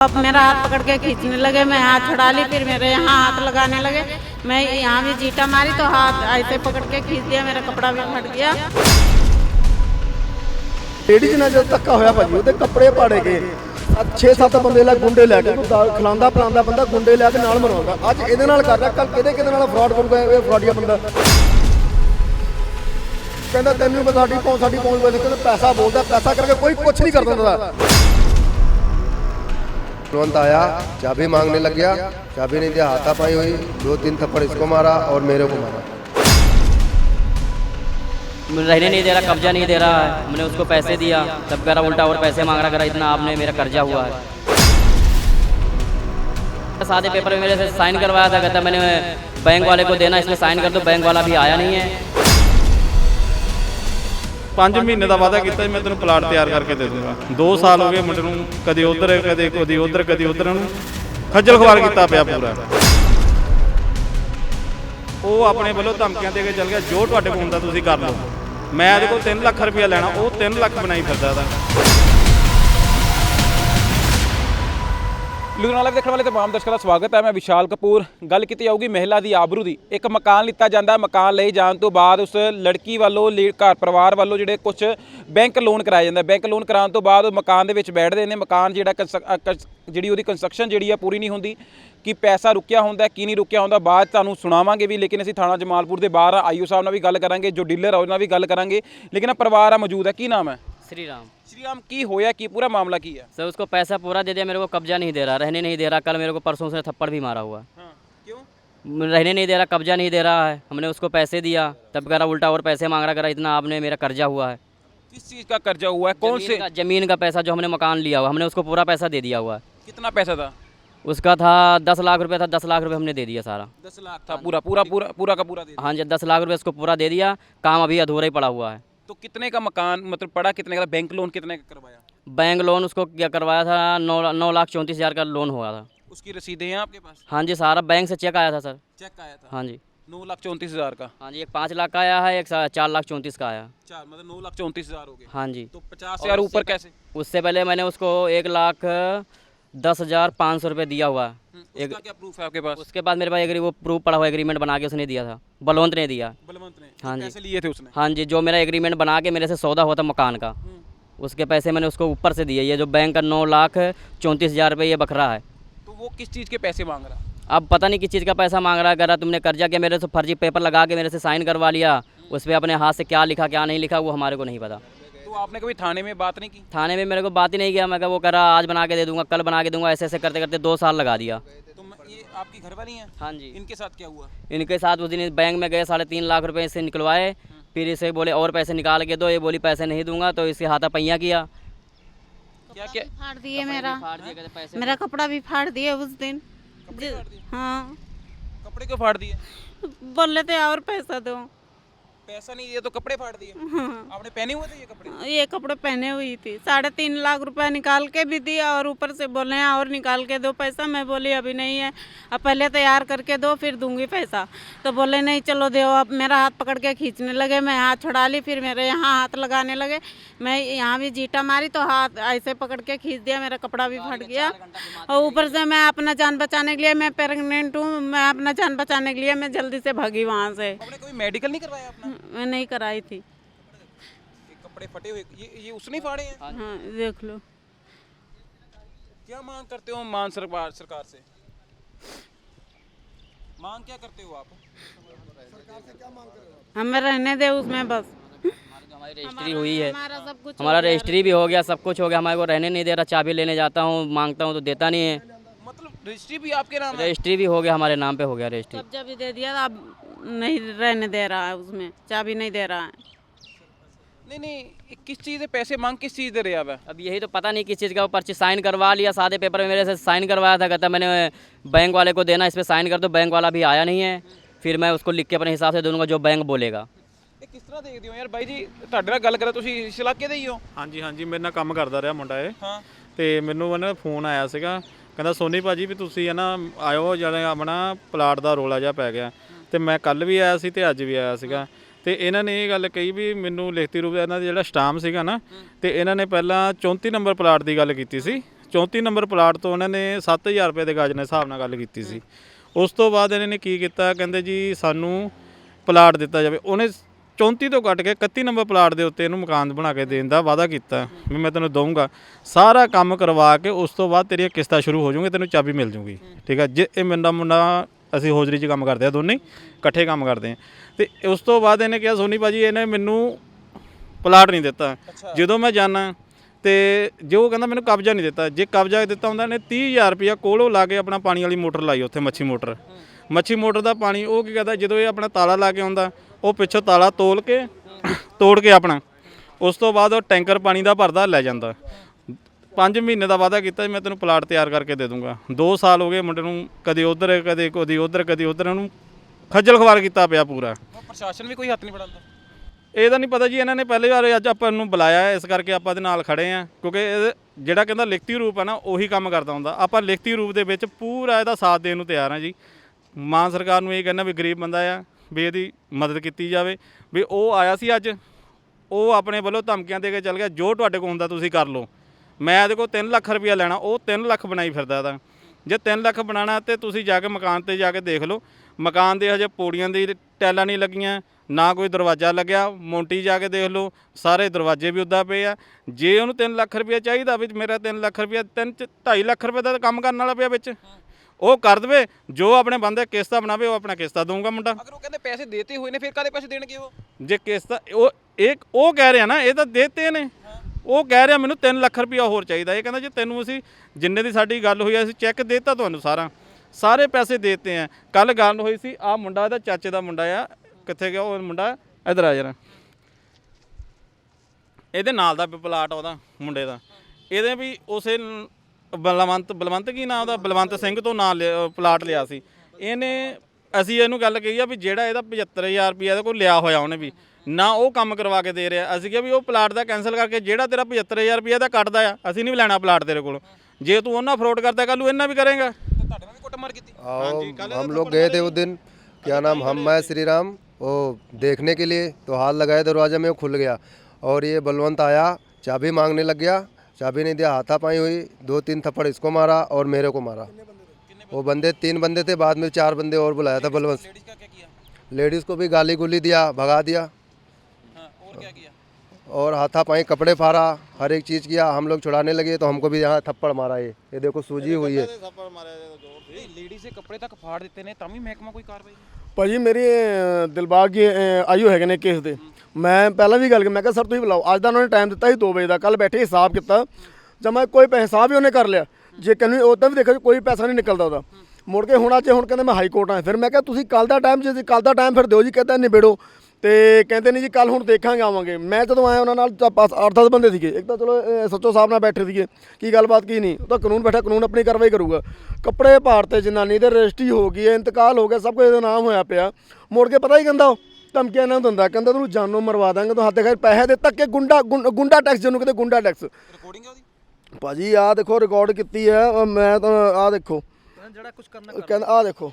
अब मेरा हाथ पकड़ के खींचने लगे मैं हाथ छुड़ा ली फिर मेरे यहाँ हाथ लगाने लगे मैं यहाँ भी जीटा मारी तो हाथ ऐसे पकड़ के खींच दिया मेरा कपड़ा भी फट गया ਲੇਡੀਜ਼ ਨਾਲ ਜਦੋਂ ਧੱਕਾ ਹੋਇਆ ਭਾਜੀ ਉਹਦੇ ਕੱਪੜੇ ਪਾੜੇ ਗਏ 6-7 ਬੰਦੇ ਲੈ ਗੁੰਡੇ ਲੈ ਕੇ ਕੋਈ ਖਲਾਂਦਾ ਪਲਾਂਦਾ ਬੰਦਾ ਗੁੰਡੇ ਲੈ ਕੇ ਨਾਲ ਮਰਵਾਉਂਦਾ ਅੱਜ ਇਹਦੇ ਨਾਲ ਕਰ ਰਿਹਾ ਕੱਲ ਕਿਹਦੇ ਕਿਹਦੇ ਨਾਲ ਫਰਾਡ ਕਰੂਗਾ ਇਹ ਫਰਾਡੀਆ ਬੰਦਾ ਕਹਿੰਦਾ ਤੈਨੂੰ ਵੀ ਸਾਡੀ ਪਹੁੰਚ ਸਾਡੀ ਪਹੁੰਚ ਵੇਲੇ ਕਹਿੰਦਾ ਪੈਸਾ ਬੋਲਦਾ ਪੈਸਾ ਕਰਕੇ ਕੋਈ ਕੁਝ ਨਹੀਂ ਕਰ ਦਿੰਦਾ तुरंत आया, चाबी मांगने लग गया। चाबी नहीं दिया हाथापाई हुई, दो तीन थप्पड़ इसको मारा और मेरे को मारा। रहने नहीं दे रहा, कब्जा नहीं दे रहा है। हमने उसको पैसे दिया। तब कह रहा, उल्टा और पैसे मांग रहा, कह इतना आपने मेरा कर्जा हुआ है। सादे पेपर में मेरे से साइन करवाया था, कहता, मैंने बैंक वाले को देना इसमें साइन कर दो, बैंक वाला भी आया नहीं है। 5 ਮਹੀਨੇ ਦਾ ਵਾਅਦਾ ਕੀਤਾ ਸੀ ਮੈਂ ਤੈਨੂੰ ਪਲਾਟ ਤਿਆਰ ਕਰਕੇ ਦੇ ਦੂੰਗਾ। 2 ਸਾਲ ਹੋ ਗਏ ਮੁੰਡੇ ਨੂੰ ਕਦੇ ਉਧਰ, ਕਦੇ ਕਦੇ ਉਧਰ ਕਦੇ ਉਧਰ ਨੂੰ ਖੱਜਲ ਖਵਾਰ ਕੀਤਾ ਪਿਆ ਪੂਰਾ। ਉਹ ਆਪਣੇ ਵੱਲੋਂ ਧਮਕੀਆਂ ਦੇ ਕੇ ਚੱਲ ਗਿਆ, ਜੋ ਤੁਹਾਡੇ ਕੋਲ ਹੁੰਦਾ ਤੁਸੀਂ ਕਰ ਲਓ। ਮੈਂ ਇਹਦੇ ਕੋਲ 3 ਲੱਖ ਰੁਪਇਆ ਲੈਣਾ, ਉਹ 3 ਲੱਖ ਬਣਾਈ ਫਿਰਦਾ ਦਾ ਲੁਧਿਆਣਾ ਦੇਖਣ ਵਾਲੇ ਤਮਾਮ ਦਰਸ਼ਕਾਂ ਦਾ ਸਵਾਗਤ ਹੈ। ਮੈਂ ਵਿਸ਼ਾਲ ਕਪੂਰ। ਗੱਲ ਕੀਤੀ ਜਾਊਗੀ ਮਹਿਲਾ ਦੀ ਆਬਰੂ ਦੀ। ਇੱਕ ਮਕਾਨ ਲਿੱਤਾ ਜਾਂਦਾ ਮਕਾਨ ਲਈ ਜਾਣ ਤੋਂ ਬਾਅਦ ਉਸ ਲੜਕੀ ਵੱਲੋਂ ਲੀ- ਘਰ ਪਰਿਵਾਰ ਵੱਲੋਂ ਜਿਹੜੇ ਕੁਝ ਬੈਂਕ ਲੋਨ ਕਰਾਇਆ ਜਾਂਦਾ ਬੈਂਕ ਲੋਨ ਕਰਾਉਣ ਤੋਂ ਬਾਅਦ ਉਹ ਮਕਾਨ ਦੇ ਵਿੱਚ ਬੈਠਦੇ ਨੇ। ਮਕਾਨ ਜਿਹੜਾ ਕੰਸਟ ਅ, ਕੰਸ- ਜਿਹੜੀ ਉਹਦੀ ਕੰਸਟਰਕਸ਼ਨ ਜਿਹੜੀ ਆ ਪੂਰੀ ਨਹੀਂ ਹੁੰਦੀ। ਕਿ ਪੈਸਾ ਰੁਕਿਆ ਹੁੰਦਾ ਕੀ ਨਹੀਂ ਰੁਕਿਆ ਹੁੰਦਾ ਬਾਅਦ 'ਚ ਤੁਹਾਨੂੰ ਸੁਣਾਵਾਂਗੇ ਵੀ। ਲੇਕਿਨ ਅਸੀਂ ਥਾਣਾ ਜਮਾਲਪੁਰ ਦੇ ਬਾਹਰ ਆਈਓ ਸਾਹਿਬ ਨਾਲ ਵੀ ਗੱਲ ਕਰਾਂਗੇ। ਜੋ ਡੀਲਰ ਆ ਉਹਨਾਂ ਨਾਲ ਵੀ ਗੱਲ ਕਰਾਂਗੇ। ਲੇਕਿਨ ਇਹ ਪਰਿਵਾਰ ਆ ਮੌਜੂਦ ਹੈ। ਕੀ ਨਾਮ ਹੈ? श्री राम श्री राम की होया की पूरा मामला की है? सर उसको पैसा पूरा दे दिया मेरे को कब्जा नहीं दे रहा रहने नहीं दे रहा कल मेरे को परसों से थप्पड़ भी मारा हुआ। हाँ, क्यों? रहने नहीं दे रहा कब्जा नहीं दे रहा है हमने उसको पैसे दिया तब कह रहा उल्टा और पैसे मांग रहा करा इतना आपने मेरा कर्जा हुआ है। किस चीज़ का कर्जा हुआ है? कौन से? ज़मीन का पैसा जो हमने मकान लिया हुआ हमने उसको पूरा पैसा दे दिया हुआ है। कितना पैसा था? उसका था दस लाख रुपए था दस लाख रुपए हमने दे दिया सारा। दस लाख था पूरा पूरा पूरा पूरा का पूरा हाँ जी दस लाख रुपए उसको पूरा दे दिया काम अभी अधूरा ही पड़ा हुआ है। तो कितने का मकान मतलब पड़ा कितने का बैंक लोन कितने का करवाया? बैंक लोन उसको क्या करवाया था? नौ नौ लाख चौंतीस हज़ार का लोन हुआ था। उसकी रसीदें हैं आपके पास? हाँ जी सारा बैंक से चेक आया था सर चेक आया था? हाँ जी। नौ लाख चौंतीस हज़ार का? हाँ जी एक पाँच लाख का आया है एक चार लाख चौंतीस का आया। चार मतलब नौ लाख चौंतीस हज़ार हो गए। हाँ जी। तो पचास हज़ार ऊपर कैसे? उससे पहले मैंने उसको एक लाख दस हज़ार पाँच सौ रुपये दिया हुआ है। उसका क्या प्रूफ है आपके पास? उसके बाद मेरे पास एग्री वो प्रूफ पड़ा हुआ एग्रीमेंट बना के उसने दिया था। बलवंत ने दिया। बलवंत ने। हाँ जी। लिए थे उसने? हाँ जी जो मेरा एग्रीमेंट बना के मेरे से सौदा हुआ था मकान का। उसके पैसे मैंने उसको ऊपर से दिए। ये जो बैंक का नौ लाख चौंतीस हज़ार रुपये ये बखरा है। तो वो किस चीज़ के पैसे मांग रहा? अब पता नहीं किस चीज़ का पैसा मांग रहा है। कह तुमने कर्जा किया मेरे से फर्जी पेपर लगा के मेरे से साइन करवा लिया उस पर अपने हाथ से क्या लिखा क्या नहीं लिखा वो हमारे को नहीं पता। तो आपने कभी थाने में बात नहीं की? थाने में मेरे को बात ही नहीं किया। मैं वो कह रहा आज बना के दे दूँगा कल बना के दूँगा। ऐसे ऐसे करते करते दो साल लगा दिया। तो ये आपकी घर वाली है? हाँ जी। इनके साथ क्या हुआ? इनके साथ उस दिन बैंक में गए साढ़े तीन लाख रुपए इससे निकलवाए। फिर इसे बोले और पैसे निकाल के दो। ये बोली पैसे नहीं दूँगा। तो इसके हाथा पहिया किया। क्या क्या फाड़ दिए मेरा। मेरा कपड़ा भी फाड़ दिए उस दिन। हाँ। कपड़े क्यों फाड़ दिए? बोले थे और पैसा दो। पैसा नहीं दिया तो कपड़े फाड़ दिए। हाँ आपने पहने हुए थे ये कपड़े? ये कपड़े पहने हुई थी। साढ़े तीन लाख रुपया निकाल के भी दिया और ऊपर से बोले हैं और निकाल के दो पैसा। मैं बोली अभी नहीं है। अब पहले तैयार करके दो फिर दूँगी पैसा। तो बोले नहीं चलो दो अब मेरा हाथ पकड़ के खींचने लगे। मैं हाथ छुड़ा ली फिर मेरे यहाँ हाथ लगाने लगे। मैं यहाँ भी जीटा मारी तो हाथ ऐसे पकड़ के खींच दिया। मेरा कपड़ा भी फट गया। और ऊपर से मैं अपना जान बचाने के लिए मैं प्रेगनेंट हूँ। मैं अपना जान बचाने के लिए मैं जल्दी से भागी वहाँ से। कोई मेडिकल नहीं करवाया अपना? मैं नहीं कराई थी। ये कपड़े फटे हुए ये ये उसने फाड़े हैं? हाँ देख लो। क्या मांग करते हो मान सरकार सरकार से? मांग क्या करते हो आप? हमें रहने दे उसमें बस। हमारी रजिस्ट्री हुई है। हमारा सब कुछ हमारा रजिस्ट्री भी हो गया सब कुछ हो गया हमारे को रहने नहीं दे रहा चाबी लेने जाता हूँ माँगता हूँ तो देता नहीं है। मतलब रजिस्ट्री भी आपके नाम रजिस्ट्री भी हो गया हमारे नाम पे हो गया रजिस्ट्री कब्जा भी दे दिया अब नहीं रहने दे रहा है उसमें चाबी नहीं दे रहा है नहीं नहीं ये किस चीज़ है पैसे मांग किस चीज़ दे रहे हैं आप अब यही तो पता नहीं किस चीज़ का वो पर्ची साइन करवा लिया सादे पेपर में मेरे से साइन करवाया था कहता मैंने बैंक वाले को देना इस पर साइन कर दो बैंक वाला भी आया नहीं है फिर मैं उसको लिख के अपने हिसाब से दे दूंगा जो बैंक बोलेगा ਇਹ ਕਿਸ ਤਰ੍ਹਾਂ ਦੇਖਦੇ ਹੋ ਯਾਰ ਬਾਈ ਜੀ ਤੁਹਾਡੇ ਨਾਲ ਗੱਲ ਕਰਾਂ ਤੁਸੀਂ ਇਸ ਇਲਾਕੇ ਦੇ ਹੀ ਹੋ ਹਾਂਜੀ ਹਾਂਜੀ ਮੇਰੇ ਨਾਲ ਕੰਮ ਕਰਦਾ ਰਿਹਾ ਮੁੰਡਾ ਇਹ ਹਾਂ ਤੇ ਮੈਨੂੰ ਨਾ ਫੋਨ ਆਇਆ ਸੀਗਾ ਕਹਿੰਦਾ ਸੋਨੀ ਭਾਜੀ ਵੀ ਤੁਸੀਂ ਹੈ ਨਾ ਆਇਓ ਜਿਹੜਾ ਆਪਣਾ ਪਲਾਟ ਦਾ ਰੋਲਾ ਜਿਹਾ ਪੈ ਗਿਆ ਤੇ ਮੈਂ ਕੱਲ ਵੀ ਆਇਆ ਸੀ ਤੇ ਅੱਜ ਵੀ ਆਇਆ ਸੀਗਾ। ਤੇ ਇਹਨਾਂ ਨੇ ਇਹ ਗੱਲ ਕਹੀ ਵੀ ਮੈਨੂੰ ਲਿਖਤੀ ਰੂਪ ਇਹਨਾਂ ਦਾ ਜਿਹੜਾ ਸਟਾਮ ਸੀਗਾ ਨਾ, ਤੇ ਇਹਨਾਂ ਨੇ ਪਹਿਲਾਂ 34 ਨੰਬਰ ਪਲਾਟ ਦੀ ਗੱਲ ਕੀਤੀ ਸੀ। 34 ਨੰਬਰ ਪਲਾਟ ਤੋਂ ਉਹਨਾਂ ਨੇ 7000 ਰੁਪਏ ਦੇ ਗਾਜ ਦੇ ਹਿਸਾਬ ਨਾਲ ਗੱਲ ਕੀਤੀ ਸੀ। ਉਸ ਤੋਂ ਬਾਅਦ ਇਹਨਾਂ ਨੇ ਕੀ ਕੀਤਾ? ਕਹਿੰਦੇ ਜੀ ਸਾਨੂੰ ਪਲਾਟ ਦਿੱਤਾ ਜਾਵੇ। ਉਹਨੇ 34 ਤੋਂ ਕੱਟ ਕੇ 31 ਨੰਬਰ ਪਲਾਟ ਦੇ ਉੱਤੇ ਇਹਨੂੰ ਮਕਾਨ ਬਣਾ ਕੇ ਦੇਣ ਦਾ ਵਾਅਦਾ ਕੀਤਾ। ਵੀ ਮੈਂ ਤੈਨੂੰ ਦਊਂਗਾ। ਸਾਰਾ ਕੰਮ ਕਰਵਾ ਕੇ ਉਸ ਤੋਂ ਬਾਅਦ ਤੇਰੀਆਂ ਕਿਸ਼ਤਾਂ ਸ਼ੁਰੂ ਹੋ ਜਾਊਗੀਆਂ, ਤੈਨੂੰ ਚਾਬੀ ਮਿਲ ਜੂਗੀ ਠੀਕ ਆ? ਜੇ ਇਹ ਮੇਰਾ ਮੁੰਡਾ ਅਸੀਂ ਹੋਜਰੀ 'ਚ ਕੰਮ ਕਰਦੇ ਆ ਦੋਨੇ ਹੀ, ਇਕੱਠੇ ਕੰਮ ਕਰਦੇ ਆ। ਤੇ ਉਸ ਤੋਂ ਬਾਅਦ ਇਹਨੇ ਕਿਹਾ ਸੋਨੀ ਭਾਜੀ ਇਹਨੇ ਮੈਨੂੰ ਪਲਾਟ ਨਹੀਂ ਦਿੱਤਾ। ਜਦੋਂ ਮੈਂ ਜਾਣਾ ਤੇ ਜੋ ਕਹਿੰਦਾ ਮੈਨੂੰ ਕਬਜ਼ਾ ਨਹੀਂ ਦਿੱਤਾ ਜੇ ਕਬਜ਼ਾ ਦਿੱਤਾ ਹੁੰਦਾ ਨੇ 30000 ਰੁਪਇਆ ਕੋਲੋਂ ਲਾ ਕੇ ਆਪਣਾ ਪਾਣੀ ਵਾਲੀ ਮੋਟਰ ਲਾਈ ਉੱਥੇ ਮੱਛੀ ਮੋਟਰ। ਮੱਛੀ ਮੋਟਰ ਦਾ ਪਾਣੀ ਉਹ ਕੀ ਕਰਦਾ ਜਦੋਂ ਇਹ ਆਪਣਾ ਤਾਲਾ ਲਾ ਕੇ ਆਉਂਦਾ ਉਹ ਪਿੱਛੋਂ ਤਾਲਾ ਤੋਲ ਕੇ ਤੋੜ ਕੇ ਆਪਣਾ ਉਸ ਤੋਂ ਬਾਅਦ ਉਹ ਟੈਂਕਰ ਪਾਣੀ ਦਾ ਭਰਦਾ ਲੈ ਜਾਂਦਾ। 5 ਮਹੀਨੇ ਦਾ ਵਾਅਦਾ ਕੀਤਾ ਸੀ ਮੈਂ ਤੈਨੂੰ ਪਲਾਟ ਤਿਆਰ ਕਰਕੇ ਦੇ ਦੂੰਗਾ। 2 ਸਾਲ ਹੋ ਗਏ ਮੁੰਡੇ ਨੂੰ ਕਦੇ ਉਧਰ ਕਦੇ ਕਦੇ ਉਧਰ ਕਦੇ ਉਧਰ ਉਹਨੂੰ ਖੱਜਲ ਖਵਾਰ ਕੀਤਾ ਪਿਆ ਪੂਰਾ। ਪ੍ਰਸ਼ਾਸਨ ਵੀ ਕੋਈ ਹੱਥ ਨਹੀਂ ਵੜਾਉਂਦਾ ਇਹਦਾ ਨਹੀਂ ਪਤਾ ਜੀ ਇਹਨਾਂ ਨੇ ਪਹਿਲੀ ਵਾਰ ਅੱਜ ਆਪਾਂ ਨੂੰ ਬੁਲਾਇਆ ਹੈ, ਇਸ ਕਰਕੇ ਆਪਾਂ ਦੇ ਨਾਲ ਖੜੇ ਆ ਕਿਉਂਕਿ ਇਹ ਜਿਹੜਾ ਕਹਿੰਦਾ ਲਿਖਤੀ ਰੂਪ ਹੈ ਨਾ ਉਹੀ ਕੰਮ ਕਰਦਾ ਹੁੰਦਾ। ਆਪਾਂ ਲਿਖਤੀ ਰੂਪ ਦੇ ਵਿੱਚ ਪੂਰਾ ਇਹਦਾ ਸਾਥ ਦੇਣ ਨੂੰ ਤਿਆਰ ਆ ਜੀ। ਮਾਨ ਸਰਕਾਰ ਨੂੰ ਇਹ ਕਹਿੰਦਾ ਵੀ ਗਰੀਬ ਬੰਦਾ ਆ ਵੀ ਇਹਦੀ ਮਦਦ ਕੀਤੀ ਜਾਵੇ। ਵੀ ਉਹ ਆਇਆ ਸੀ ਅੱਜ ਉਹ ਆਪਣੇ ਵੱਲੋਂ ਧਮਕੀਆਂ ਦੇ ਕੇ ਚੱਲ ਗਿਆ ਜੋ ਤੁਹਾਡੇ ਕੋਲ ਹੁੰਦਾ ਤੁਸੀਂ ਕਰ ਲਓ। ਮੈਂ ਇਹਦੇ ਕੋਲ 3 ਲੱਖ ਰੁਪਇਆ ਲੈਣਾ ਉਹ 3 ਲੱਖ ਬਣਾਈ ਫਿਰਦਾ ਇਹਦਾ। ਜੇ 3 ਲੱਖ ਬਣਾਉਣਾ ਤੇ ਤੁਸੀਂ ਜਾ ਕੇ ਮਕਾਨ ਤੇ ਜਾ ਕੇ ਦੇਖ ਲਓ। ਮਕਾਨ ਦੇ ਹਜੇ ਪੌੜੀਆਂ ਦੀ ਟੈਲਾਂ ਨਹੀਂ ਲੱਗੀਆਂ ਨਾ ਕੋਈ ਦਰਵਾਜ਼ਾ ਲੱਗਿਆ ਮੌਂਟੀ ਜਾ ਕੇ ਦੇਖ ਲਓ ਸਾਰੇ ਦਰਵਾਜ਼ੇ ਵੀ ਉੱਦਾਂ ਪਏ ਆ। ਜੇ ਉਹਨੂੰ 3 ਲੱਖ ਰੁਪਇਆ ਚਾਹੀਦਾ ਵਿੱਚ ਮੇਰਾ 3 ਲੱਖ ਰੁਪਇਆ 3 2.5 ਲੱਖ ਰੁਪਏ ਦਾ ਤਾਂ ਕੰਮ ਕਰਨ ਵਾਲਾ ਪਿਆ ਵਿੱਚ। ਉਹ ਕਰ ਦਵੇ ਜੋ ਆਪਣੇ ਬੰਦੇ ਕਿਸ਼ਤਾਂ ਬਣਾਵੇ ਉਹ ਆਪਣਾ ਕਿਸ਼ਤਾਂ ਦਊਗਾ ਮੁੰਡਾ। ਅਗਰ ਉਹ ਕਹਿੰਦੇ ਪੈਸੇ ਦੇਤੇ ਹੋਏ ਨੇ ਫਿਰ ਕਾਦੇ ਪੈਸੇ ਦੇਣਗੇ ਉਹ? ਜੇ ਕਿਸ਼ਤਾਂ ਉਹ ਇਹ ਉਹ ਕਹਿ ਰਿਹਾ ਨਾ ਇਹ ਤਾਂ ਦੇਤੇ ਨੇ। ਉਹ ਕਹਿ ਰਿਹਾ ਮੈਨੂੰ 3 ਲੱਖ ਰੁਪਇਆ ਹੋਰ ਚਾਹੀਦਾ। ਇਹ ਕਹਿੰਦਾ ਜੇ ਤੈਨੂੰ ਅਸੀਂ ਜਿੰਨੇ ਦੀ ਸਾਡੀ ਗੱਲ ਹੋਈ ਆ, ਅਸੀਂ ਚੈੱਕ ਦੇਤਾ ਤੁਹਾਨੂੰ ਸਾਰਾ। ਸਾਰੇ ਪੈਸੇ ਦੇਤੇ ਆ। ਕੱਲ ਗੱਲ ਹੋਈ ਸੀ ਆ ਮੁੰਡਾ ਇਹਦਾ ਚਾਚੇ ਦਾ ਮੁੰਡਾ ਆ। ਕਿੱਥੇ ਗਿਆ ਉਹ ਮੁੰਡਾ? ਇਧਰ ਆ ਜਰਾ। ਇਹਦੇ ਨਾਲ ਦਾ ਪਲਾਟ ਉਹਦਾ ਮੁੰਡੇ ਦਾ। ਇਹਦੇ ਵੀ ਉਸੇ ਬਲਵੰਤ ਬਲਵੰਤ ਕੀ ਨਾਮ ਉਹਦਾ? ਬਲਵੰਤ ਸਿੰਘ ਤੋਂ ਨਾਂ ਲਿਆ- ਪਲਾਟ ਲਿਆ ਸੀ। ਇਹਨੇ ਅਸੀਂ ਇਹਨੂੰ ਗੱਲ ਕਹੀ ਆ ਵੀ ਜਿਹੜਾ ਇਹਦਾ 75000 ਰੁਪਇਆ ਇਹਦੇ ਕੋਲ ਲਿਆ ਹੋਇਆ ਉਹਨੇ ਵੀ। ਨਾ ਉਹ ਕੰਮ ਕਰਵਾ ਕੇ ਦੇ ਰਿਹਾ ਅਸੀਂ ਕਿਹਾ ਵੀ ਉਹ ਪਲਾਟ ਦਾ ਕੈਨਸਲ ਕਰਕੇ ਜਿਹੜਾ ਤੇਰਾ 75000 ਰੁਪਇਆ ਦਾ ਕੱਟਦਾ ਆ ਅਸੀਂ ਨਹੀਂ ਲੈਣਾ ਪਲਾਟ ਤੇਰੇ ਕੋਲ ਜੇ ਤੂੰ ਉਹਨਾਂ ਫਰੋਡ ਕਰਦਾ ਕੱਲ ਨੂੰ ਇਹਨਾਂ ਵੀ ਕਰੇਗਾ ਤੇ ਤੁਹਾਡੇ ਨਾਲ ਵੀ ਕੁੱਟਮਾਰ ਕੀਤੀ और हम लोग गए थे उस दिन क्या नाम हम मैं श्री राम वो देखने के लिए तो हाथ लगाए दरवाजे में वो खुल गया और ये बलवंत आया चाबी मांगने लग गया चाबी नहीं दिया हाथापाई हुई दो तीन थप्पड़ इसको मारा और मेरे को मारा वो बंदे तीन बंदे थे बाद में चार बंदे और बुलाया था बलवंत लेडीज का क्या किया लेडीज़ को भी गाली गुली दिया भगा दिया हाँ और क्या किया और हाथापाई कपड़े फाड़ा हर एक चीज़ किया हम लोग छुड़ाने लगे तो हमको भी यहाँ थप्पड़ मारा ये ये देखो सूजी हुई है ਲੇਡੀ ਦੇ ਕੱਪੜੇ ਤੱਕ ਫਾੜ ਦਿੱਤੇ ਨੇ ਤਾਂ ਵੀ ਮਹਿਕਮਾ ਕੋਈ ਕਾਰਵਾਈ ਨਹੀਂ ਭਾਜੀ ਮੇਰੀ ਅਹ, ਦਿਲਬਾਗ ਜੀ ਅਹ, ਆਈਓ ਹੈਗੇ ਨੇ ਕੇਸ ਦੇ ਮੈਂ ਪਹਿਲਾਂ ਵੀ ਗੱਲ ਕੀਤੀ ਮੈਂ ਕਿਹਾ ਸਰ ਤੁਸੀਂ ਬੁਲਾਓ ਅੱਜ ਦਾ ਉਹਨਾਂ ਨੇ ਟਾਈਮ ਦਿੱਤਾ ਸੀ 2 ਵਜੇ ਦਾ ਕੱਲ ਬੈਠੇ ਹਿਸਾਬ ਕੀਤਾ ਜਦ ਮੈਂ ਕੋਈ ਪੈਸਾ ਹਿਸਾਬ ਹੀ ਉਹਨੇ ਕਰ ਲਿਆ ਜੇ ਕਹਿੰਦੇ ਉਦਾਂ ਵੀ ਦੇਖੋ ਕੋਈ ਪੈਸਾ ਨਹੀਂ ਨਿਕਲਦਾ ਉਹਦਾ ਮੁੜ ਕੇ ਹੁਣ ਅੱਜ ਹੁਣ ਕਹਿੰਦੇ ਮੈਂ ਹਾਈ ਕੋਰਟ ਆ ਫਿਰ ਮੈਂ ਕਿਹਾ ਤੁਸੀਂ ਕੱਲ ਦਾ ਟਾਈਮ ਜੇ ਕੱਲ ਦਾ ਟਾਈਮ ਫਿਰ ਦਿਓ ਜੀ ਕਹਿੰਦਾ ਨਿਬੇੜੋ ਤੇ ਕਹਿੰਦੇ ਨਹੀਂ ਜੀ ਕੱਲ ਹੁਣ ਦੇਖਾਂਗੇ ਆਵਾਂਗੇ। ਮੈਂ ਜਦੋਂ ਆਇਆ ਉਹਨਾਂ ਨਾਲ ਤਾਂ ਬਸ 8-10 ਬੰਦੇ ਸੀਗੇ। ਇੱਕ ਤਾਂ ਚਲੋ ਸੱਚੋ ਸਾਹਿਬ ਨਾਲ ਬੈਠੇ ਸੀਗੇ। ਕੀ ਗੱਲਬਾਤ ਕੀ ਨਹੀਂ। ਉਹ ਤਾਂ ਕਾਨੂੰਨ ਬੈਠਾ ਕਾਨੂੰਨ ਆਪਣੀ ਕਾਰਵਾਈ ਕਰੂਗਾ। ਕੱਪੜੇ ਭਾਰਤੇ ਜਨਾਨੀ ਦੇ ਰਜਿਸਟਰੀ ਹੋ ਗਈ ਹੈ ਇੰਤਕਾਲ ਹੋ ਗਿਆ ਸਭ ਕੁਝ ਇਹਦਾ ਨਾਮ ਹੋਇਆ ਪਿਆ। ਮੁੜ ਕੇ ਪਤਾ ਹੀ ਕਹਿੰਦਾ ਉਹ ਧਮਕੀਆਂ ਇਹਨਾਂ ਨੂੰ ਦਿੰਦਾ। ਕਹਿੰਦਾ ਤੈਨੂੰ ਜਾਨੋਂ ਮਰਵਾ ਦਾਂਗੇ ਤੂੰ ਹੱਥ ਖੈਰ ਪੈਸੇ ਦੇ ਤੱਕ ਕੇ ਗੁੰਡਾ ਗੁੰਡਾ ਟੈਕਸ ਜਿਹਨੂੰ ਕਹਿੰਦੇ ਗੁੰਡਾ ਟੈਕਸ। ਰਿਕਾਰਡਿੰਗ ਹੈ ਉਹਦੀ? ਭਾਜੀ ਆਹ ਦੇਖੋ ਰਿਕਾਰਡ ਕੀਤੀ ਹੈ। ਮੈਂ ਤਾਂ ਆਹ ਦੇਖੋ। ਜਿਹੜਾ ਕੁਝ ਕਰਨਾ ਕਹਿੰਦਾ ਆਹ ਦੇਖੋ।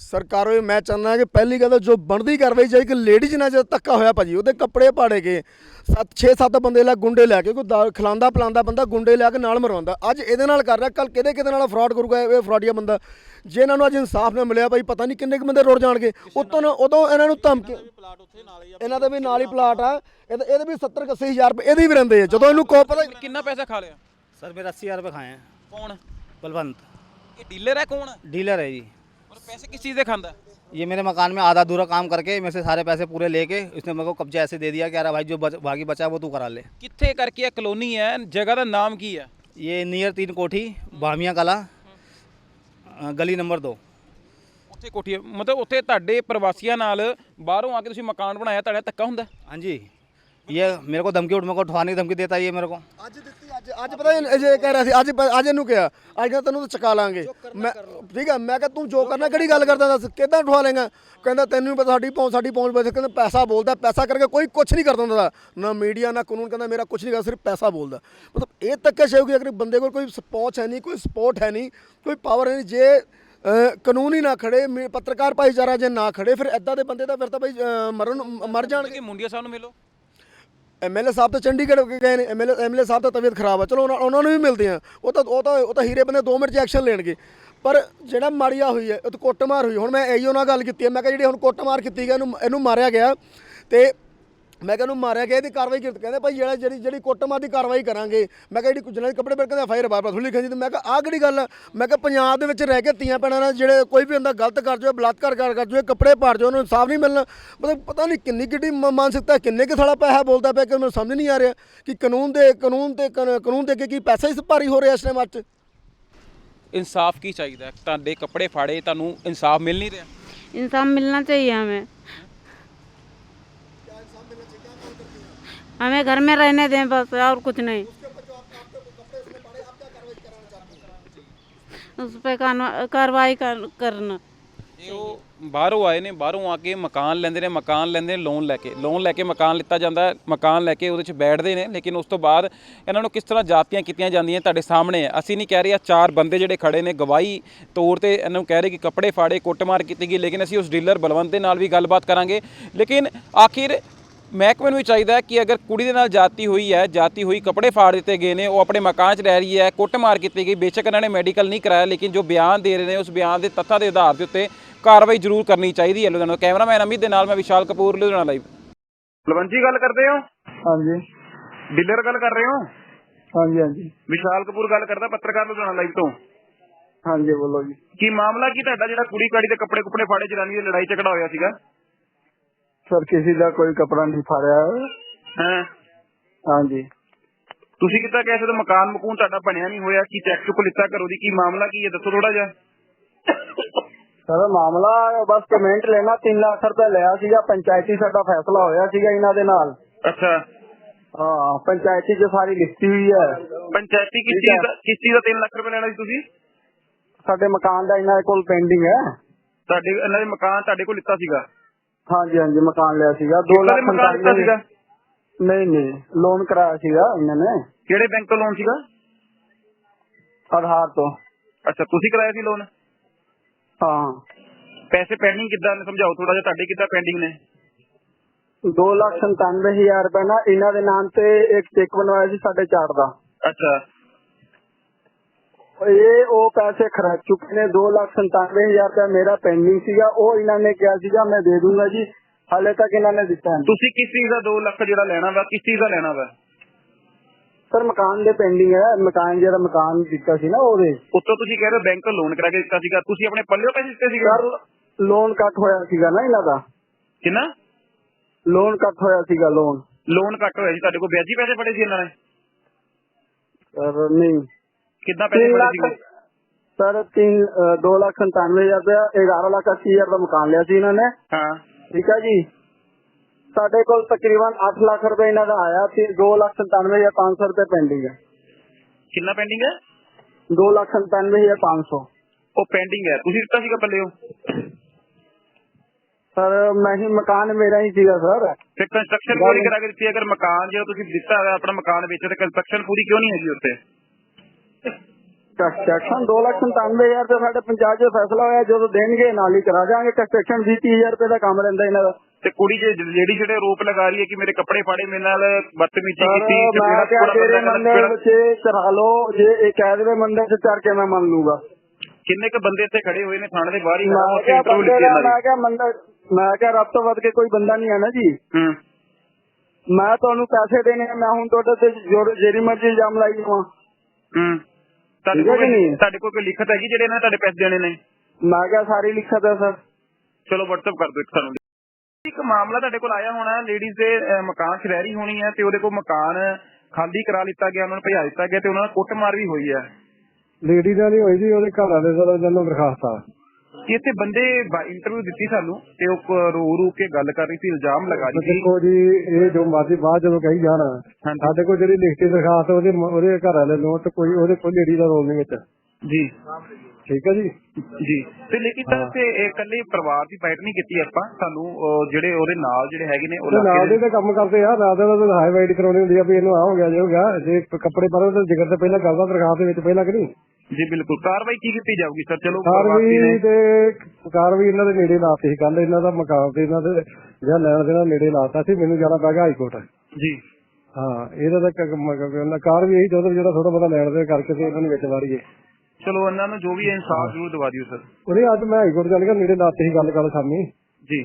ਸਰਕਾਰ ਮੈਂ ਚਾਹੁੰਦਾ ਕਿ ਪਹਿਲੀ ਗੱਲ ਜੋ ਬਣਦੀ ਕਰਵਾਈ ਚਾਹੀਦੀ ਕਿ ਲੇਡੀਜ਼ ਨਾਲ ਜਦ ਧੱਕਾ ਹੋਇਆ ਭਾਜੀ ਉਹਦੇ ਕੱਪੜੇ ਪਾੜੇ ਕੇ ਸੱਤ ਛੇ ਸੱਤ ਬੰਦੇ ਲੈ ਗੁੰਡੇ ਲੈ ਕੇ ਕੋਈ ਖਲਾਂਦਾ ਪਲਾਂਦਾ ਬੰਦਾ ਗੁੰਡੇ ਲੈ ਕੇ ਨਾਲ ਮਰਵਾਉਂਦਾ। ਅੱਜ ਇਹਦੇ ਨਾਲ ਕਰ ਰਿਹਾ ਕੱਲ ਕਿਹਦੇ ਕਿਹਦੇ ਨਾਲ ਫਰਾਡ ਕਰੂਗਾ ਇਹ ਫਰਾਡੀਆ ਬੰਦਾ? ਜੇ ਇਹਨਾਂ ਨੂੰ ਅੱਜ ਇਨਸਾਫ ਨਾ ਮਿਲਿਆ ਭਾਈ ਪਤਾ ਨਹੀਂ ਕਿੰਨੇ ਕੁ ਬੰਦੇ ਰੋੜ ਜਾਣਗੇ। ਉਤੋਂ ਉਦੋਂ ਇਹਨਾਂ ਨੂੰ ਧਮਕੀ ਇਹਨਾਂ ਦਾ ਵੀ ਨਾਲ ਹੀ ਪਲਾਟ ਆ। ਇਹਦੇ ਵੀ 70 80000 ਰੁਪਏ ਇਹਦੇ ਵੀ ਰਹਿੰਦੇ ਆ। ਜਦੋਂ ਇਹਨੂੰ ਕੋ ਪਤਾ ਕਿੰਨਾ ਪੈਸਾ ਖਾ ਲਿਆ? ਸਰ ਮੇਰਾ 80000 ਰੁਪਏ ਖਾਏ ਕੌਣ? ਬਲਵੰਤ। ਇਹ ਡੀਲਰ ਹੈ ਕੌਣ? ਡੀਲਰ ਹੈ ਜੀ। ਔਰ ਪੈਸੇ ਕਿਸ ਚੀਜ਼ ਦੇ ਖਾਂਦਾ ਹੈ? ये मेरे मकान में आधा अधूरा काम करके मेरे से सारे पैसे पूरे लेके उसने मेरे को कब्जा ऐसे दे दिया कि यार भाई जो बच, बाकी बचा वो तू करा ले ਕਿੱਥੇ ਕਰਕੇ ਇਹ ਕਲੋਨੀ ਹੈ ਜਗ੍ਹਾ ਦਾ ਨਾਮ ਕੀ ਹੈ ये नियर तीन कोठी बामिया कला अ, गली नंबर दो ਉੱਥੇ ਕੋਠੀ ਹੈ ਮਤਲਬ ਉੱਥੇ ਤੁਹਾਡੇ ਪ੍ਰਵਾਸੀਆਂ ਨਾਲ ਬਾਹਰੋਂ ਆ ਕੇ ਤੁਸੀਂ ਮਕਾਨ ਬਣਾਇਆ ਤੁਹਾਡਾ ਧੱਕਾ ਹੁੰਦਾ ਹੈ? हाँ जी ये मेरे को धमकी उठ मेरे को उठवाने की धमकी देता है ये मेरे को ਅੱਜ ਦਿੱਤੀ ਅੱਜ ਅੱਜ ਪਤਾ ਇਹ ਜੇ ਕਹਿ ਰਿਹਾ ਸੀ ਅੱਜ ਪ- ਅੱਜ ਇਹਨੂੰ ਕਿਹਾ ਅੱਜ ਕਹਿੰਦਾ ਤੈਨੂੰ ਤਾਂ ਚਕਾ ਲਾਂਗੇ ਮੈਂ ਠੀਕ ਹੈ ਮੈਂ ਕਿਹਾ ਤੂੰ ਜੋ ਕਰਨਾ ਕਿਹੜੀ ਗੱਲ ਕਰਦਾ ਦੱਸ ਕਿੱਦਾਂ ਉਠਵਾ ਲੇਗਾ ਕਹਿੰਦਾ ਤੈਨੂੰ ਵੀ ਪਤਾ ਸਾਡੀ ਪਹੁੰਚ ਸਾਡੀ ਪਹੁੰਚ ਬਸ ਕਹਿੰਦਾ ਪੈਸਾ ਬੋਲਦਾ ਪੈਸਾ ਕਰਕੇ ਕੋਈ ਕੁਝ ਨਹੀਂ ਕਰਦਾ ਹੁੰਦਾ ਨਾ ਮੀਡੀਆ ਨਾ ਕਾਨੂੰਨ ਕਹਿੰਦਾ ਮੇਰਾ ਕੁਝ ਨਹੀਂ ਕਰਦਾ ਸਿਰਫ ਪੈਸਾ ਬੋਲਦਾ ਮਤਲਬ ਇਹ ਤੱਕ ਹੈ ਕਿ ਅਗਰ ਬੰਦੇ ਕੋਲ ਕੋਈ ਪਹੁੰਚ ਹੈ ਨਹੀਂ ਕੋਈ ਸਪੋਰਟ ਹੈ ਨਹੀਂ ਕੋਈ ਪਾਵਰ ਹੈ ਨਹੀਂ ਜੇ ਅ, ਕਾਨੂੰਨ ਹੀ ਨਾ ਖੜੇ ਮੀ- ਪੱਤਰਕਾਰ ਭਾਈਚਾਰਾ ਜੇ ਨਾ ਖੜੇ ਫਿਰ ਐਦਾਂ ਦੇ ਬੰਦੇ ਤਾਂ ਫਿਰ ਤਾਂ ਭਾਈ ਅ, ਮਰਨ ਮਰ ਜਾਣਗੇ ਕਿ ਮੁੰਡਿਆ ਸਾਹਿਬ ਨੂੰ ਮਿਲੋ ਐਮਐਲਏ ਸਾਹਿਬ ਤਾਂ ਚੰਡੀਗੜ੍ਹ ਗਏ ਨੇ ਐਮਐਲਏ ਐਮਐਲਏ ਸਾਹਿਬ ਦਾ ਤਬੀਅਤ ਖਰਾਬ ਆ। ਚਲੋ ਉਹਨਾਂ- ਉਹਨਾਂ ਨੂੰ ਵੀ ਮਿਲਦੇ ਆ। ਉਹ ਤਾਂ ਉਹ ਤਾਂ ਉਹ ਤਾਂ ਹੀਰੇ ਬੰਦੇ 2 ਮਿੰਟ 'ਚ ਐਕਸ਼ਨ ਲੈਣਗੇ। ਪਰ ਜਿਹੜਾ ਮਾਰੀਆ ਹੋਈ ਹੈ, ਉਹ ਤਾਂ ਕੁੱਟਮਾਰ ਹੋਈ। ਹੁਣ ਮੈਂ ਇਹੀ ਉਹਨਾਂ ਗੱਲ ਕੀਤੀ ਹੈ। ਮੈਂ ਕਿਹਾ ਜਿਹੜੀ ਹੁਣ ਕੁੱਟਮਾਰ ਕੀਤੀ ਗਈ, ਇਹਨੂੰ ਇਹਨੂੰ ਮਾਰਿਆ ਗਿਆ। ਤੇ ਮੈਂ ਕਿਹਾ ਉਹਨੂੰ ਮਾਰਿਆ ਕਿ ਇਹਦੀ ਕਾਰਵਾਈ ਕਿਰਤ ਕਹਿੰਦੇ ਭਾਈ ਜਿਹੜਾ ਜਿਹੜੀ ਜਿਹੜੀ ਕੁੱਟਮਾਰ ਦੀ ਕਾਰਵਾਈ ਕਰਾਂਗੇ ਮੈਂ ਕਿਹਾ ਜਿਹੜੀ ਜਨਾਜ਼ ਕੱਪੜੇ ਪਰ ਕਹਿੰਦਾ ਫਾਇਰ ਬਾਰ ਲਿਖਿਆ ਜੀ ਮੈਂ ਕਿਹਾ ਆਹ ਕਿਹੜੀ ਗੱਲ ਆ? ਮੈਂ ਕਿਹਾ ਪੰਜਾਬ ਦੇ ਵਿੱਚ ਰਹਿ ਕੇ ਤੀਆਂ ਪੈਣਾ ਨਾਲ ਜਿਹੜੇ ਕੋਈ ਵੀ ਹੁੰਦਾ ਗਲਤ ਕਰ ਜਾਵੇ ਬਲਾਤਕਾਰ ਕਰ ਕਰ ਜਾਵੇ ਕੱਪੜੇ ਪਾੜ ਜਾਵੇ ਉਹਨੂੰ ਇਨਸਾਫ ਨਹੀਂ ਮਿਲਣਾ। ਮਤਲਬ ਪਤਾ ਨਹੀਂ ਕਿੰਨੀ ਕਿੱਡੀ ਮਾਨਸਿਕਤਾ ਕਿੰਨੇ ਕਿ ਸਾਲਾ ਪੈਸਾ ਬੋਲਦਾ ਪਿਆ ਕਿ ਮੈਨੂੰ ਸਮਝ ਨਹੀਂ ਆ ਰਿਹਾ ਕਿ ਕਾਨੂੰਨ ਦੇ ਕਾਨੂੰਨ ਤੇ ਕਾਨੂੰਨ ਦੇ ਅੱਗੇ ਕੀ ਪੈਸਾ ਹੀ ਭਾਰੀ ਹੋ ਰਿਹਾ ਇਸ ਟਾਈਮ ਅੱਜ। ਇਨਸਾਫ ਕੀ ਚਾਹੀਦਾ? ਤੁਹਾਡੇ ਕੱਪੜੇ ਫਾੜੇ ਤੁਹਾਨੂੰ ਇਨਸਾਫ ਮਿਲ ਨਹੀਂ ਰਿਹਾ। ਇਨਸਾਫ ਮਿਲਣਾ ਚਾਹੀਏ ਹਮੇ हमें घर में रहने दें बस और कुछ नहीं उस पर कानवा- कार्रवाई कर, करना ਇਹ ਉਹ ਬਾਹਰੋਂ ਆਏ ਨੇ ਬਾਹਰੋਂ ਆ ਕੇ ਮਕਾਨ ਲੈਂਦੇ ਨੇ ਮਕਾਨ ਲੈਂਦੇ ਨੇ ਲੋਨ ਲੈ ਕੇ ਲੋਨ ਲੈ ਕੇ ਮਕਾਨ ਲਿੱਤਾ ਜਾਂਦਾ ਹੈ ਮਕਾਨ ਲੈ ਕੇ ਉਹਦੇ 'ਚ ਬੈਠਦੇ ਨੇ ਲੇਕਿਨ ਉਸ ਤੋਂ ਬਾਅਦ ਇਹਨਾਂ ਨੂੰ ਕਿਸ ਤਰ੍ਹਾਂ ਜਾਤੀਆਂ ਕੀਤੀਆਂ ਜਾਂਦੀਆਂ ਤੁਹਾਡੇ ਸਾਹਮਣੇ ਹੈ ਅਸੀਂ ਨਹੀਂ ਕਹਿ ਰਹੇ ਆ ਚਾਰ ਬੰਦੇ ਜਿਹੜੇ ਖੜੇ ਨੇ ਗਵਾਹੀ ਤੌਰ ਤੇ ਇਹਨਾਂ ਨੂੰ ਕਹਿ ਰਹੇ ਕਿ ਕੱਪੜੇ ਫਾੜੇ ਕੁੱਟਮਾਰ ਕੀਤੀ ਗਈ ਲੇਕਿਨ ਅਸੀਂ ਉਸ ਡੀਲਰ ਬਲਵੰਤ ਦੇ ਨਾਲ ਵੀ ਗੱਲਬਾਤ ਕਰਾਂਗੇ ਲੇਕਿਨ ਆਖਿਰ ਮਹਿਕਮੇ ਨੂੰ ਵੀ ਚਾਹੀਦਾ ਹੈ ਕਿ ਅਗਰ ਕੁੜੀ ਦੇ ਨਾਲ ਜਾਤੀ ਹੋਈ ਹੈ ਜਾਤੀ ਹੋਈ ਕੱਪੜੇ ਫਾੜ ਦਿੱਤੇ ਗਏ ਨੇ ਉਹ ਆਪਣੇ ਮਕਾਨ 'ਚ ਰਹਿ ਰਹੀ ਹੈ ਕੁੱਟਮਾਰ ਕੀਤੀ ਗਈ ਬੇਸ਼ੱਕ ਇਹਨਾਂ ਨੇ ਮੈਡੀਕਲ ਨਹੀਂ ਕਰਾਇਆ ਲੇਕਿਨ ਜੋ ਬਿਆਨ ਦੇ ਰਹੇ ਨੇ ਉਸ ਬਿਆਨ ਦੇ ਤੱਥਾਂ ਦੇ ਆਧਾਰ ਦੇ ਉੱਤੇ ਕਾਰਵਾਈ ਜ਼ਰੂਰ ਕਰਨੀ ਚਾਹੀਦੀ ਹੈ ਲੁਧਿਆਣਾ ਕੈਮਰਾਮੈਨ ਅਮਿਤ ਦੇ ਨਾਲ ਮੈਂ ਵਿਸ਼ਾਲ ਕਪੂਰ ਲੁਧਿਆਣਾ ਲਾਈਵ ਬਲਵੰਤ ਜੀ ਗੱਲ ਕਰਦੇ ਹੋ? ਹਾਂਜੀ। ਡੀਲਰ ਗੱਲ ਕਰ ਰਹੇ ਹੋ? ਹਾਂਜੀ ਹਾਂਜੀ। ਵਿਸ਼ਾਲ ਕਪੂਰ ਗੱਲ ਕਰਦਾ ਪੱਤਰਕਾਰ ਲੁਧਿਆਣਾ ਲਾਈਵ ਤੋਂ। ਹਾਂਜੀ ਬੋਲੋ ਜੀ। ਕੀ ਮਾਮਲਾ ਕੀ ਤੁਹਾਡਾ ਜਿਹੜਾ ਕੁੜੀ ਕਾੜੀ ਦੇ ਕੱਪੜੇ ਕੁਪੜੇ ਫਾੜੇ ਜਨਾਨੀ ਦੀ ਲੜਾਈ ਝਗੜਾ ਹੋਇਆ ਸੀਗਾ? ਸਰ ਕਿਸੇ ਦਾ ਕੋਈ ਕਪੜਾ ਨਹੀਂ ਫਾੜਿਆ। ਹਾਂ? ਹਾਂਜੀ। ਤੁਸੀਂ ਕਿੱਦਾਂ ਕਹਿ ਸਕਦੇ ਹੋ ਮਕਾਨ ਮਕੂਨ ਤੁਹਾਡਾ ਬਣਿਆ ਨਹੀਂ ਹੋਇਆ? ਕੀ ਚੈੱਕ ਚੁੱਕ ਲਿੱਤਾ ਕਰੋ ਦੀ? ਕੀ ਮਾਮਲਾ ਕੀ ਹੈ? ਦੱਸੋ ਥੋੜਾ ਜਿਹਾ। ਸਰ ਮਾਮਲਾ ਬਸ ਪੇਮੈਂਟ ਲੈਣਾ। 3 ਲੱਖ ਰੁਪਏ ਲਿਆ ਸੀਗਾ। ਪੰਚਾਇਤੀ ਸਾਡਾ ਫੈਸਲਾ ਹੋਇਆ ਸੀਗਾ ਇਹਨਾਂ ਦੇ ਨਾਲ। ਅੱਛਾ। ਹਾਂ ਪੰਚਾਇਤੀ ਚ ਸਾਰੀ ਲਿਖਤੀ ਹੋਈ ਹੈ। ਪੰਚਾਇਤੀ ਕਿਸ। ਚੀਜ਼ ਦਾ ਕਿਸ ਚੀਜ਼ ਦਾ 3 ਲੱਖ ਰੁਪਏ ਲੈਣਾ ਸੀ ਤੁਸੀਂ? ਸਾਡੇ ਮਕਾਨ ਦਾ ਇਹਨਾਂ ਕੋਲ ਪੈਂਡਿੰਗ ਹੈ। ਤੁਹਾਡੇ ਇਹਨਾਂ ਦੇ ਮਕਾਨ ਤੁਹਾਡੇ ਕੋਲ ਲਿੱਤਾ ਸੀਗਾ। ਹਾਂਜੀ ਹਾਂਜੀ ਮਕਾਨ ਲਿਆ ਸੀਗਾ। 2 ਕਿਹੜੇ ਲੱਖ ਮਕਾਨ ਸੀਗਾ? ਨਹੀਂ ਨਹੀਂ ਲੋਨ ਕਰਾਇਆ ਸੀਗਾ ਇਹਨਾਂ ਨੇ। ਕਿਹੜੇ ਬੈਂਕ ਤੋਂ ਲੋਨ ਸੀਗਾ? ਆਧਾਰ ਤੋਂ। ਅੱਛਾ ਤੁਸੀਂ ਕਰਾਇਆ ਸੀ ਲੋਨ ਹਾਂ। ਪੈਸੇ ਪੈਂਡਿੰਗ ਕਿੱਦਾਂ ਨੇ? ਸਮਝਾਓ ਥੋੜਾ ਜਿਹਾ ਤੁਹਾਡੇ ਕਿੱਦਾਂ ਪੈਂਡਿੰਗ ਨੇ? 2 ਲੱਖ 97000 ਰੁਪਏ ਨਾ ਇਹਨਾਂ ਦੇ ਨਾਮ ਤੇ ਇੱਕ ਚੈੱਕ ਬਣਵਾਇਆ ਸੀ ਸਾਡੇ ਚਾਰ ਦਾ। ਅੱਛਾ। ਇਹ ਉਹ ਪੈਸੇ ਖਰਚ ਚੁੱਕੇ ਨੇ 2 ਲੱਖ 97000 ਰੁਪਏ ਮੇਰਾ ਪੈਂਡਿੰਗ ਸੀਗਾ ਉਹ ਇਹਨਾਂ ਨੇ ਕਿਹਾ ਸੀਗਾ ਮੈਂ ਦੇ ਦੂੰਗਾ ਜੀ ਹਾਲੇ ਤੱਕ ਇਹਨਾਂ ਨੇ ਦਿੱਤਾ ਨਹੀਂ। ਤੁਸੀਂ ਕਿਸ ਚੀਜ਼ ਦਾ 2 ਲੱਖ ਜਿਹੜਾ ਲੈਣਾ ਵਾ ਕਿਸ ਚੀਜ਼ ਦਾ ਲੈਣਾ ਵਾ? ਸਰ ਮਕਾਨ ਦੇ ਪੈਂਡਿੰਗ ਹੈ ਮਕਾਨ ਜਿਹੜਾ ਮਕਾਨ ਦਿੱਤਾ ਸੀ ਨਾ ਉਹਦੇ। ਉੱਤੋਂ ਤੁਸੀਂ ਕਹਿ ਰਹੇ ਹੋ ਬੈਂਕ ਲੋਨ ਕਰਾ ਕੇ ਦਿੱਤਾ ਸੀਗਾ ਤੁਸੀਂ ਆਪਣੇ ਪੱਲਿਓ ਪੈਸੇ ਦਿੱਤੇ ਸੀਗੇ? ਸਰ ਲੋਨ ਕੱਟ ਹੋਇਆ ਸੀਗਾ ਨਾ ਇਹਨਾਂ ਦਾ। ਕਿੰਨਾ? ਲੋਨ ਕੱਟ ਹੋਇਆ ਸੀਗਾ ਲੋਨ ਲੋਨ ਕੱਟ ਹੋਇਆ ਸੀ ਤੁਹਾਡੇ ਕੋਲ ਵਿਆਜੀ ਪੈਸੇ ਫੜੇ ਸੀ ਇਹਨਾਂ ਨੇ? ਸਰ ਨਹੀਂ। ਕਿੱਦਾਂ ਪੈਸੇ 3 ਫੜੇ ਲੱਖ ਸੀਗੇ ਸਰ 3 2 ਲੱਖ 97000 ਰੁਪਏ 11 ਲੱਖ 80000 ਦਾ ਮਕਾਨ ਲਿਆ ਸੀ ਇਹਨਾਂ ਨੇ ਹਾਂ ਠੀਕ ਹੈ ਜੀ ਸਾਡੇ ਕੋਲ ਤਕਰੀਬਨ 8 ਲੱਖ ਰੁਪਏ ਇਹਨਾਂ ਦਾ ਆਇਆ ਤੇ 2 ਲੱਖ 97500 ਰੁਪਏ ਪੈਂਡਿੰਗ ਹੈ ਕਿੰਨਾ ਪੈਂਡਿੰਗ ਹੈ 2 ਲੱਖ 97500 ਉਹ ਪੈਂਡਿੰਗ ਹੈ ਤੁਸੀਂ ਦਿੱਤਾ ਸੀਗਾ ਪੱਲਿਓ ਸਰ ਮੈਂ ਹੀ ਮਕਾਨ ਮੇਰਾ ਹੀ ਸੀਗਾ ਸਰ ਫਿਰ ਕੰਸਟਰਕਸ਼ਨ ਪੂਰੀ ਕਰਾ ਕੇ ਦਿੱਤੀ ਅਗਰ ਮਕਾਨ ਜਿਹੜਾ ਤੁਸੀਂ ਦਿੱਤਾ ਹੋਇਆ ਆਪਣਾ ਮਕਾਨ ਵੇਚੋ ਤੇ ਕੰਸਟਰਕਸ਼ਨ ਪੂਰੀ ਕਿਉਂ ਨਹੀਂ ਹੈਗੀ ਉੱਤੇ ਕੰਸਟਰਕਸ਼ਨ 2 ਲੱਖ 97000 ਰੁਪਏ ਸਾਡੇ ਪੰਚਾਇਤ 'ਚ ਫੈਸਲਾ ਹੋਇਆ ਜਦੋਂ ਦੇਣਗੇ ਨਾਲ ਹੀ ਕਰਾ ਜਾਾਂਗੇ ਕੰਸਟਰਕਸ਼ਨ 20 30000 ਰੁਪਏ ਦਾ ਕੰਮ ਰਹਿੰਦਾ ਇਹਨਾਂ ਦਾ। ਤੇ ਕੁੜੀ ਜੇ ਜਿਹੜੀ ਜਿਹੜੇ ਰੋਪ ਲਗਾ ਰਹੀ ਹੈ ਕਿ ਮੇਰੇ ਕੱਪੜੇ ਫਾੜੇ ਮੇਰੇ ਨਾਲ ਬਦਤਮੀਜ਼ੀ ਕੀਤੀ ਤੇ ਮੈਂ ਜਿਹੜਾ ਕਿਹਾ ਥੋੜ੍ਹਾ ਤੇਰੇ ਬੰਦਾ ਮੰਦਰ ਜਿਹੜਾ- ਵਿੱਚ ਚੜਾ ਲਓ ਜੇ ਇਹ ਕਹਿ ਦੇਵੇ ਮੰਦਰ 'ਚ ਚੜ ਕੇ ਮੈਂ ਮੰਨ ਲੂਗਾ ਕਿੰਨੇ ਕ ਬੰਦੇ ਇੱਥੇ ਖੜੇ ਹੋਏ ਨੇ ਥਾਣੇ ਦੇ ਬਾਹਰ ਹੀ ਮੈਂ ਕਿਹਾ ਬੰਦੇ ਦਾ ਮੈਂ ਕਿਹਾ ਮੰਦਰ ਮੈਂ ਕਿਹਾ ਰੱਬ ਤੋਂ ਵੱਧ ਕੇ ਕੋਈ ਬੰਦਾ ਨਹੀਂ ਹੈ ਨਾ ਜੀ। ਹੂੰ। ਮੈਂ ਤੁਹਾਨੂੰ ਪੈਸੇ ਦੇਣੇ ਮੈਂ ਹੁਣ ਤੁਹਾਡੇ ਤੇ ਜਿਹੜੀ ਮਰਜ਼ੀ ਇਲਜ਼ਾਮ ਲਾਈ ਜਾਵਾਂ। ਹੂੰ। ਤੁਹਾਡੇ ਠੀਕ ਹੈ ਕੋਲ ਕਿ ਨਹੀਂ? ਤੁਹਾਡੇ ਕੋਲ ਕੋਈ ਲਿਖਤ ਹੈਗੀ ਜਿਹੜੇ ਇਹਨਾਂ ਨੇ ਤੁਹਾਡੇ ਪੈਸੇ ਦੇਣੇ ਨੇ? ਮੈਂ ਕਿਹਾ ਸਾਰੀ ਲਿਖਤ ਹੈ ਸਰ। ਚਲੋ WhatsApp ਕਰ ਦਿਓ ਇੱਕ ਸਾਨੂੰ। ਇੱਕ ਮਾਮਲਾ ਤੁਹਾਡੇ ਕੋਲ ਆਇਆ ਹੋਣਾ ਲੇਡੀਜ਼ ਦੇ ਅਹ, ਮਕਾਨ 'ਚ ਰਹਿ ਰਹੀ ਹੋਣੀ ਹੈ ਤੇ ਉਹਦੇ ਕੋਲ ਮਕਾਨ ਖਾਲੀ ਕਰਾ ਲਿੱਤਾ ਗਿਆ ਉਹਨਾਂ ਨੂੰ ਭਜਾ ਦਿੱਤਾ ਗਿਆ ਤੇ ਉਹਨਾਂ ਨਾਲ ਕੁੱਟਮਾਰ ਵੀ ਹੋਈ ਹੈ। ਲੇਡੀ ਦਾ ਨਹੀਂ ਹੋਈ ਜੀ ਉਹਦੇ ਘਰ ਵਾਲੇ ਇਹਨਾਂ ਨੂੰ ਦਰਖਾਸਤ ਆ। ਕਿ ਇੱਥੇ ਬੰਦੇ ਇੰਟਰਵਿਊ ਦਿੱਤੀ ਸਾਨੂੰ ਤੇ ਉਹ ਰੂ ਰੂ ਕੇ ਗੱਲ ਕਰ ਰਹੀ ਸੀ ਇਲਜ਼ਾਮ ਲਗਾ ਰਹੀ ਸੀ। ਦੇਖੋ ਜੀ ਇਹ ਜੋ ਮਰਜ਼ੀ ਬਾਅਦ ਜਦੋਂ ਕਹੀ ਜਾਣ। ਸਾਡੇ ਕੋਲ ਜਿਹੜੀ ਲਿਖਤੀ ਦਰਖਾਸਤ ਉਹਦੇ ਉਹਦੇ ਘਰ ਵਾਲੇ ਨੂੰ ਤੇ ਕੋਈ ਉਹਦੇ ਕੋਈ ਲੇਡੀ ਦਾ ਰੋਲ ਨਹੀਂ ਵਿੱਚ। ਜੀ। ਠੀਕ ਹੈ ਜੀ? ਜੀ। ਤੇ ਲੇਕਿਨ ਤੇ ਇਹ ਇਕੱਲੇ ਪਰਿਵਾਰ ਦੀ ਬਾਈਟ ਨਹੀਂ ਕੀਤੀ ਆਪਾਂ ਸਾਨੂੰ ਜਿਹੜੇ ਉਹਦੇ ਨਾਲ ਜਿਹੜੇ ਹੈਗੇ ਨੇ ਉਹ ਤੇ ਨਾਲ ਦੇ ਤਾਂ ਕੰਮ ਕਰਦੇ ਆ ਨਾਲ ਦੇ ਤਾਂ ਹਾਈ ਕਰਾਉਣੀ ਹੁੰਦੀ ਆ ਵੀ ਇਹਨੂੰ ਆ ਹੋ ਗਿਆ ਜੇ ਹੋ ਗਿਆ ਜੇ ਕੱਪੜੇ ਪਾਰੋ ਤਾਂ ਜ਼ਿਕਰ ਤੇ ਪਹਿਲਾਂ ਕਰਦਾ ਦਰਖਾਸਤ ਦੇ ਵਿੱਚ ਪਹਿਲਾਂ ਕਿ ਨਹੀਂ? ਜੀ ਬਿਲਕੁਲ। ਕਾਰਵਾਈ ਕੀ ਕੀਤੀ ਜਾਊਗੀ ਸਰ? ਚਲੋ ਕਾਰਵਾਈ ਤੇ ਕਾਰਵਾਈ ਇਹਨਾਂ ਦੇ ਨੇੜੇ ਲਾਤੀ ਸੀ ਕੱਲ ਇਹਨਾਂ ਦਾ ਮਕਾਨ ਤੇ ਇਹਨਾਂ ਦੇ ਜਾਂ ਲੈਣ ਦੇ ਨਾਲ ਨੇੜੇ ਲਾਤਾ ਸੀ ਮੈਨੂੰ ਜਾਣਾ ਪੈ ਗਿਆ ਹਾਈ ਕੋਰਟ ਜੀ। ਹਾਂ ਇਹਦਾ ਤਾਂ ਕ- ਮ- ਕ- ਕਾਰਵਾਈ ਇਹੀ ਚਾਹੁੰਦੇ ਵੀ ਜਿਹੜਾ ਥੋੜਾ ਬਹੁਤਾ ਲੈਣ ਦੇ ਕਰਕੇ ਤੇ ਇਹਨਾਂ ਨੂੰ ਵਿੱਚ ਵਾੜੀਏ ਚਲੋ ਇਹਨਾਂ ਨੂੰ ਜੋ ਵੀ ਇਨਸਾਫ ਜ਼ਰੂਰ ਦਵਾ ਦਿਓ ਸਰ। ਉਹਨੇ ਅੱਜ ਮੈਂ ਹਾਈ ਕੋਰਟ ਚੱਲ ਗਿਆ ਨੇੜੇ ਲਾਤੇ ਸੀ ਗੱਲ ਕਰ ਸਾਹਮਣੇ। ਜੀ।